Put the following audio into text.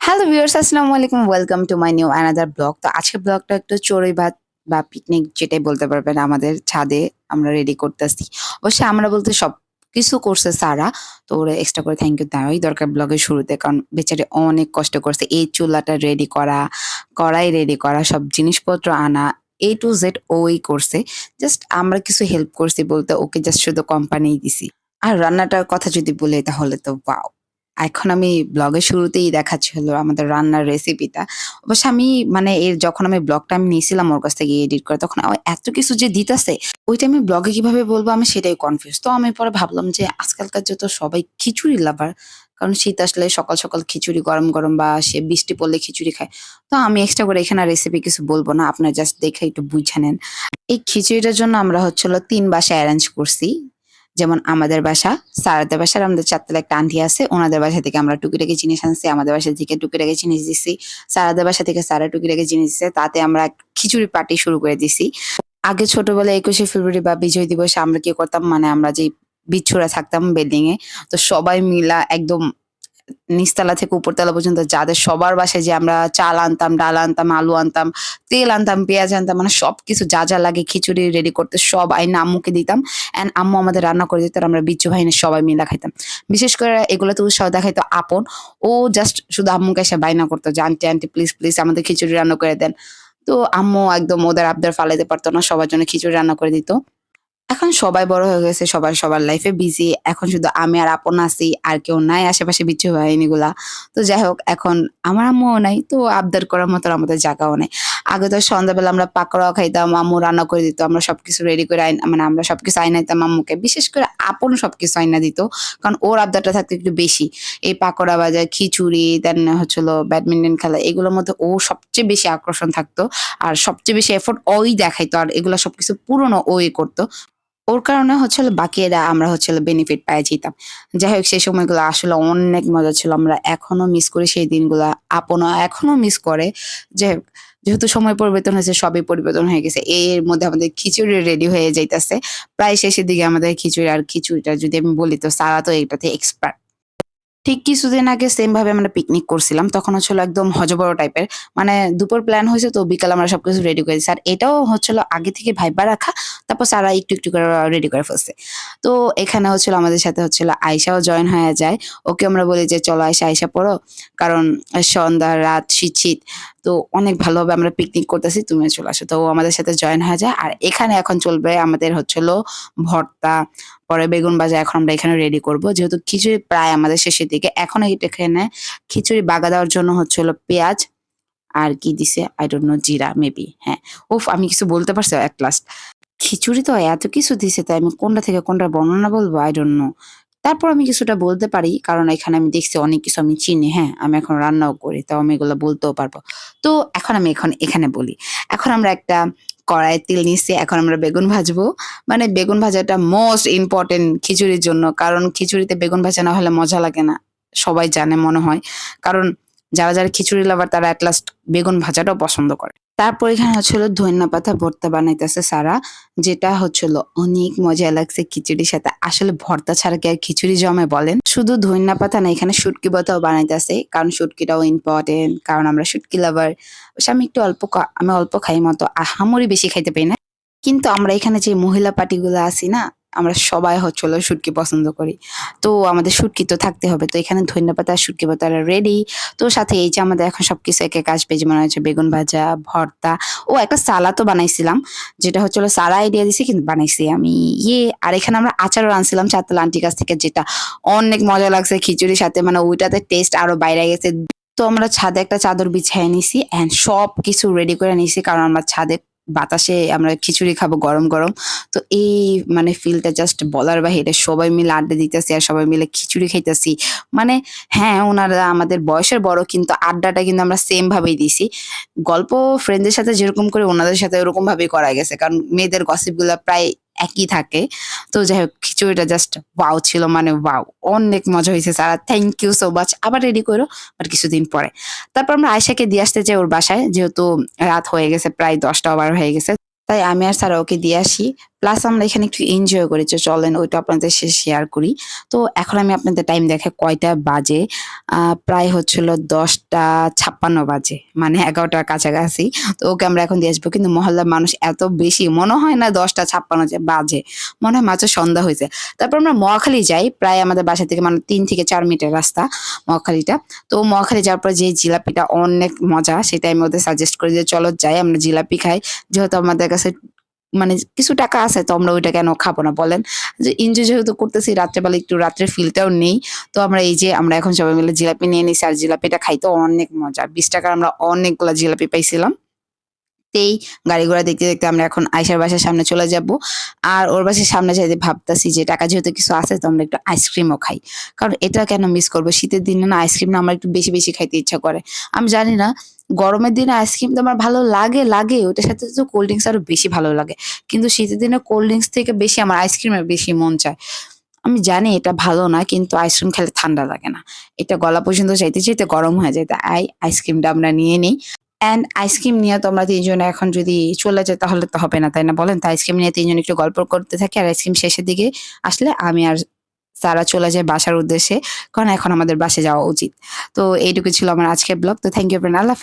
Hello viewers আসসালামু আলাইকুম। Welcome to my new another blog তো আজকে ব্লগটা একটু চড়ুই ভাত বা পিকনিক যেটাই বলতে পারবেন আমাদের ছাদে আমরা রেডি করতেছি। অবশ্যই আমরা বলতে সব কিছু করছে সারা, তো ওরা এক্সট্রা করে থ্যাংক ইউ দেওয়াই দরকার ব্লগের শুরুতে, কারণ বেচারে অনেক কষ্ট করছে। এই চুলাটা রেডি করা, কড়াই রেডি করা, সব জিনিসপত্র আনা এ টু জেড ওই করছে। জাস্ট আমরা কিছু হেল্প করছি বলতে ওকে জাস্ট শুধু কোম্পানি দিছি। আর রান্নাটার কথা যদি বলি তাহলে তো বাও এখন আমি ব্লগের শুরুতেই দেখাচ্ছি হলো আমাদের রান্নার রেসিপিটা অবশ্য আমি মানে এর যখন আমি ব্লগটা আমি নিয়েছিলাম ওর কাছ থেকে এডিট করে, তখন এত কিছু যে দিতেছে, ওইটা আমি ব্লগে কীভাবে বলব আমি সেটাই কনফিউজ তো আমি পরে ভাবলাম যে আজকালকার যত সবাই খিচুড়ি লাভার কারণ শীত আসলে সকাল সকাল খিচুড়ি, গরম গরম বা সে বৃষ্টি পড়লে খিচুড়ি খায়, তো আমি এক্সট্রা করে এখানে রেসিপি কিছু বলব না, আপনার জাস্ট দেখে একটু বুঝে নেন। এই খিচুড়িটার জন্য আমরা হচ্ছিল তিন বাসা অ্যারেঞ্জ করছি। যেমন আমাদের বাসা, সারাদের বাসার আমাদের চারতলা একটা আন্টি আছে, ওনাদের বাসা থেকে আমরা টুকিটাকে জিনিস আনছি, আমাদের বাসা থেকে টুকিটাকে জিনিস দিছি, সারাদের বাসা থেকে সারা টুকিটাকি জিনিস দিছে, তাতে আমরা খিচুড়ি পার্টি শুরু করে দিছি। আগে ছোটবেলায় একুশে ফেব্রুয়ারি বা বিজয় দিবসে আমরা কি করতাম মানে আমরা যে বিচ্ছুরা থাকতাম বিল্ডিং এ, তো সবাই মিলা একদম নিচতলা থেকে উপরতলা পর্যন্ত যাদের সবার বাসায় যে আমরা চাল আনতাম, ডাল আনতাম, আলু আনতাম, তেল আনতাম, পেঁয়াজ আনতাম মানে সবকিছু যা যা লাগে খিচুড়ি রেডি করতে সব আইনা আম্মুকে দিতাম অ্যান্ড আম্মু আমাদের রান্না করে দিত আমরা বিচ্ছু ভাইনে সবাই মিলা খাইতাম। বিশেষ করে এগুলোতে উৎসাহ দেখাইতো আপন, ও জাস্ট শুধু আম্মুকে এসে বাইনা করতো যে, আন্টি আন্টি প্লিজ প্লিজ আমাদের খিচুড়ি রান্না করে দেন। তো আম্মু একদম ওদের আবদার ফালাইতে পারতো না, সবার জন্য খিচুড়ি রান্না করে দিত। এখন সবাই বড় হয়ে গেছে সবাই সবার লাইফে বিজি এখন শুধু আমি আর আপন আছি, আর কেউ নাই, আশেপাশে বিচ্ছু বাহিনী গুলা তো যাই হোক এখন আমার আম্মুও নাই, তো আবদার করার মতো আমাদের জায়গাও নেই। আগে তো সন্ধ্যাবেলা আমরা পাকড়াও খাইতাম, আম্মু রান্না করে দিত, আমরা সবকিছু রেডি করে আইন মানে আমরা সবকিছু আইনাইতাম আম্মুকে। বিশেষ করে আপন সবকিছু আইনা দিত, কারণ ওর আবদারটা থাকতো একটু বেশি। এই পাকোড়া বাজার, খিচুড়ি দেন হচ্ছিল ব্যাডমিন্টন খেলা, এগুলোর মধ্যে ও সবচেয়ে বেশি আকর্ষণ থাকতো, আর সবচেয়ে বেশি এফোর্ট ওই দেখাইতো, আর এগুলো সবকিছু পুরনো ওই করতো। ওর কারণে হচ্ছিল বাকিরা আমরা হচ্ছিল বেনিফিট পাই যেতাম যাই হোক সেই সময়গুলো আসলে অনেক মজা ছিল। আমরা এখনও মিস করি সেই দিনগুলো। আপনও এখনও মিস করে। যাই হোক যেহেতু সময় পরিবর্তন হয়েছে, সবই পরিবর্তন হয়ে গেছে। এর মধ্যে আমাদের খিচুড়ি রেডি হয়ে যাইতেছে। প্রায় শেষের দিকে আমাদের খিচুড়ি আর খিচুড়িটা যদি আমি বলি, তো সারা তো এটাতে এক্সপার্ট ঠিক কিছুদিন আগে সেম ভাবে আমরা পিকনিক করছিলাম। তখন হচ্ছিল একদম হজবড় টাইপের মানে দুপুর প্ল্যান হয়েছে তো বিকাল আমরা সবকিছু রেডি করেছি আর এটাও হচ্ছিল আগে থেকে ভাইবা রাখা, তারপর সারা একটু একটু করে রেডি করে ফেলছে। তো এখানে হচ্ছিল আমাদের সাথে হচ্ছিল আয়সাও জয়েন হয়ে যায়। ওকে আমরা বলি যে, চলো আয়সা আয়সা পড়ো। কারণ সন্ধ্যা, রাত, শীত শীত। তো অনেক ভালোভাবে আমরা পিকনিক করতেছি তুমি চলে আসো। তো ও আমাদের সাথে জয়েন হয়ে যায়। আর এখানে এখন চলবে আমাদের হচ্ছিল ভর্তা, পরে বেগুন ভাজা, এখন আমরা এখানে রেডি করব। যেহেতু খিচুড়ি প্রায় আমাদের শেষের দিকে। এখন এখানে খিচুড়ি বাগা দেওয়ার জন্য হচ্ছিল পেঁয়াজ আর কি দিছে আই ডোন্ট নো জিরা মেবি হ্যাঁ। উফ আমি কিছু বলতে পারছি এক লাস্ট খিচুড়ি তো এত কিছু দিছে, তাই আমি কোনটা থেকে কোনটা বর্ণনা বলব? আই ডোন্ট নো তারপর আমি কিছুটা বলতে পারি, কারণ এখানে আমি দেখছি অনেক কিছু আমি চিনি হ্যাঁ আমি এখন রান্নাও করি, তাও আমি এগুলো বলতেও পারব। তো এখন আমি এখন এখানে বলি। এখন আমরা একটা কড়াই তেল নিচ্ছি এখন আমরা বেগুন ভাজবো। মানে বেগুন ভাজাটা মোস্ট ইম্পর্টেন্ট খিচুড়ির জন্য, কারণ খিচুড়িতে বেগুন ভাজা না হলে মজা লাগে না। সবাই জানে, মনে হয়। কারণ যারা যারা খিচুড়ি লাভার তারা অ্যাট লাস্ট বেগুন ভাজাটাও পছন্দ করে। তারপর এখানে হচ্ছিল ধনিয়া পাতা ভর্তা বানাইতেছে সারা, যেটা হচ্ছিল অনেক মজা লাগছে খিচুড়ির সাথে। আসলে ভর্তা ছাড়া কি আর খিচুড়ি জমে বলেন? শুধু ধনিয়া পাতা না, এখানে শুটকি পাতাও বানাইতেছে, কারণ শুটকিটাও ইম্পর্টেন্ট কারণ আমরা শুটকি লাভার আমি একটু অল্প আমি অল্প খাই মতো আহামরি বেশি খাইতে পারি না। কিন্তু আমরা এখানে যে মহিলা পার্টিগুলো আছি না আমরা সবাই হচ্ছিল শুটকি পছন্দ করি। তো আমাদের শুটকি তো থাকতে হবে। তো এখানে ধনিয়া পাতা শুটকি পাতা রেডি তো সাথে এই যে আমাদের এখন সব কিছু একে কাজ পেয়েছে মনে হচ্ছে বেগুন ভাজা, ভর্তা। ও, একটা সালাদও বানাইছিলাম, যেটা হচ্ছিল সারা আইডিয়া দিছি, কিন্তু বানাইছি আমি। ইয়ে আর এখানে আমরা আচারও আনছিলাম চারতলা আন্টির কাছ থেকে, যেটা অনেক মজা লাগছে খিচুড়ির সাথে। মানে ওইটাতে টেস্ট আরও বাইরে গেছে। তো আমরা ছাদে একটা চাদর বিছাই নিছি এন্ড সব কিছু রেডি করে নিছি, কারণ আমরা ছাদে বাতাসে আমরা খিচুড়ি খাব গরম গরম। তো এই মানে ফিলটা জাস্ট বলার বাহিরে সবাই মিলে আড্ডা দিতেছি আর সবাই মিলে খিচুড়ি খাইতেছি। মানে হ্যাঁ ওনারা আমাদের বয়সের বড়, কিন্তু আড্ডাটা কিন্তু আমরা সেম ভাবেই দিছি। গল্প ফ্রেন্ডদের সাথে যেরকম করে ওনাদের সাথে ওরকম ভাবেই করা গেছে। কারণ মেয়েদের গসিপগুলা প্রায় একই থাকে। তো যাই হোক খিচুড়িটা জাস্ট ওয়াও ছিল মানে ওয়াও অনেক মজা হয়েছে Sara thank you so much আবার রেডি করো বাট কিছুদিন পরে। তারপর আমরা আয়সাকে দিয়ে আসতে চাই ওর বাসায়, যেহেতু রাত হয়ে গেছে, প্রায় দশটা ওভার হয়ে গেছে। তাই আমি আর স্যার ওকে দিয়ে আসি। প্লাস আমরা এখানে একটু এনজয় করি যে চলেন ওইটা আপনাদের সাথে শেয়ার করি। তো এখন আমি আপনাদের টাইম দেখে কয়টা বাজে? প্রায় হচ্ছিল দশটা ছাপ্পান্ন বাজে মানে এগারোটার কাছাকাছি। তো ওকে আমরা এখন দিয়ে আসব। কিন্তু মহল্লার মানুষ এত বেশি, মনে হয় না দশটা ছাপ্পান্ন বাজে। মনে হয় মাত্র সন্ধ্যা হয়েছে। তারপর আমরা মহাখালী যাই, প্রায় আমাদের বাসা থেকে মানে তিন থেকে চার মিটার রাস্তা মহাখালীটা। তো মহাখালী যাওয়ার পর যে জিলাপিটা অনেক মজা, সেটা আমি ওদের সাজেস্ট করি যে চলো যাই, আমরা জিলাপি খাই। যেহেতু আমাদের কাছে মানে কিছু টাকা আছে তো আমরা ওইটা কেন খাব না বলেন? যে এনজয় যেহেতু করতেছি, রাত্রেবেলা একটু রাত্রে ফিলটাও নেই। তো আমরা এই যে আমরা এখন সবাই মিলে জিলাপি নিয়ে নিছি আর জিলাপিটা খাইতে অনেক মজা। বিশ টাকার আমরা অনেকগুলো জিলাপি পাইছিলাম। তেই গাড়ি ঘোড়া দেখতে দেখতে আমরা এখন আয়সার বাসার সামনে চলে যাব। আর ওর বাসার সামনে যাইতে ভাবতাছি যে টাকা যেহেতু কিছু আছে তো আমরা একটু আইসক্রিমও খাই। কারণ এটা কেন মিস করব? শীতের দিনে না আইসক্রিম না আমার একটু বেশি বেশি খাইতে ইচ্ছা করে। আমি জানি না, গরমের দিনে আইসক্রিম তো আমার ভালো লাগে লাগে। ওটার সাথে তো কোল্ড ড্রিঙ্কস আরও বেশি ভালো লাগে। কিন্তু শীতের দিনে কোল্ড ড্রিঙ্কস থেকে বেশি আমার আইসক্রিমের বেশি মন চায়। আমি জানি এটা ভালো না, কিন্তু আইসক্রিম খেলে ঠান্ডা লাগে না। এটা গলা পর্যন্ত চাইতে চাইতে গরম হয়ে যায়। তাই আইসক্রিমটা আমরা নিয়ে নিই। অ্যান্ড আইসক্রিম নিয়ে তোমরা তিনজনে এখন যদি চলে যায় তাহলে তো হবে না, তাই না বলেন? তো আইসক্রিম নিয়ে তিনজন একটু গল্প করতে থাকি, আর আইসক্রিম শেষের দিকে আসলে আমি আর তারা চলে যায় বাসার উদ্দেশ্যে, কারণ এখন আমাদের বাসে যাওয়া উচিত। তো এইটুকু ছিল আমার আজকের ব্লগ তো থ্যাংক ইউ ফ্রেন্ড আল্লাহ